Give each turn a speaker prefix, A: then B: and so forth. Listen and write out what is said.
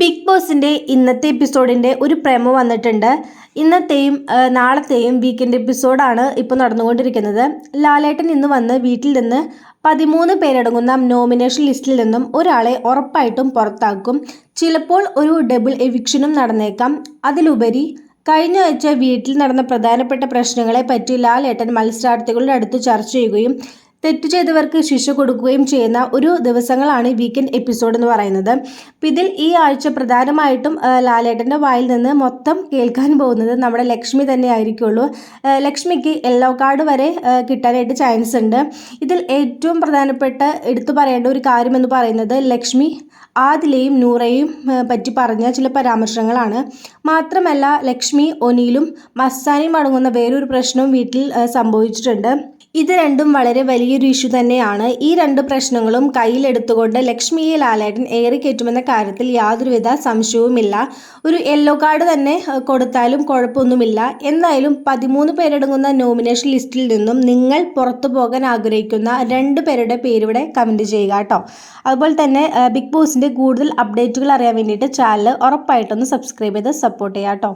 A: Big ബോസിന്റെ ഇന്നത്തെ എപ്പിസോഡിന്റെ ഒരു പ്രേമ വന്നിട്ടുണ്ട്. ഇന്നത്തെയും നാളത്തെയും വീക്കെൻഡ് എപ്പിസോഡാണ് ഇപ്പോൾ നടന്നുകൊണ്ടിരിക്കുന്നത്. ലാലേട്ടൻ ഇന്ന് വന്ന് വീട്ടിൽ നിന്ന് പതിമൂന്ന് പേരടങ്ങുന്ന നോമിനേഷൻ ലിസ്റ്റിൽ നിന്നും ഒരാളെ ഉറപ്പായിട്ടും പുറത്താക്കും. ചിലപ്പോൾ ഒരു ഡബിൾ എവിക്ഷനും നടന്നേക്കാം. അതിലുപരി കഴിഞ്ഞ ആഴ്ച വീട്ടിൽ നടന്ന പ്രധാനപ്പെട്ട പ്രശ്നങ്ങളെ പറ്റി ലാലേട്ടൻ മത്സരാർത്ഥികളുടെ അടുത്ത് ചർച്ച ചെയ്യുകയും തെറ്റ് ചെയ്തവർക്ക് ശിക്ഷ കൊടുക്കുകയും ചെയ്യുന്ന ഒരു ദിവസങ്ങളാണ് വീക്കെൻഡ് എപ്പിസോഡ് എന്ന് പറയുന്നത്. അപ്പം ഇതിൽ ഈ ആഴ്ച പ്രധാനമായിട്ടും ലാലേട്ടന്റെ വായിൽ നിന്ന് മൊത്തം കേൾക്കാൻ പോകുന്നത് നമ്മുടെ ലക്ഷ്മി തന്നെ ആയിരിക്കുള്ളൂ ലക്ഷ്മിക്ക് യെല്ലോ കാർഡ് വരെ കിട്ടാനായിട്ട് ചാൻസ് ഉണ്ട്. ഇതിൽ ഏറ്റവും പ്രധാനപ്പെട്ട എടുത്തു പറയേണ്ട ഒരു കാര്യമെന്ന് പറയുന്നത് ലക്ഷ്മി ആദിലെയും നൂറയും പറ്റി പറഞ്ഞ ചില പരാമർശങ്ങളാണ്. മാത്രമല്ല ലക്ഷ്മി ഒനിയിലും മസ്താനിയും അടങ്ങുന്ന വേറൊരു പ്രശ്നവും വീട്ടിൽ സംഭവിച്ചിട്ടുണ്ട്. ഇത് രണ്ടും വളരെ വലിയൊരു ഇഷ്യൂ തന്നെയാണ്. ഈ രണ്ട് പ്രശ്നങ്ങളും കയ്യിലെടുത്തുകൊണ്ട് ലക്ഷ്മിയെ ലാലേട്ടൻ ഏറിക്കയറ്റുമെന്ന കാര്യത്തിൽ യാതൊരുവിധ സംശയവുമില്ല. ഒരു യെല്ലോ കാർഡ് തന്നെ കൊടുത്താലും കുഴപ്പമൊന്നുമില്ല. എന്തായാലും പതിമൂന്ന് പേരടങ്ങുന്ന നോമിനേഷൻ ലിസ്റ്റിൽ നിന്നും നിങ്ങൾ പുറത്തു പോകാൻ ആഗ്രഹിക്കുന്ന രണ്ട് പേരുടെ പേരിവിടെ കമന്റ് ചെയ്യുക കേട്ടോ അതുപോലെ തന്നെ ബിഗ് ബോസിന്റെ കൂടുതൽ അപ്ഡേറ്റുകൾ അറിയാൻ വേണ്ടിയിട്ട് ചാനൽ ഉറപ്പായിട്ടൊന്ന് സബ്സ്ക്രൈബ് ചെയ്ത് സപ്പോർട്ട് ചെയ്യാം കേട്ടോ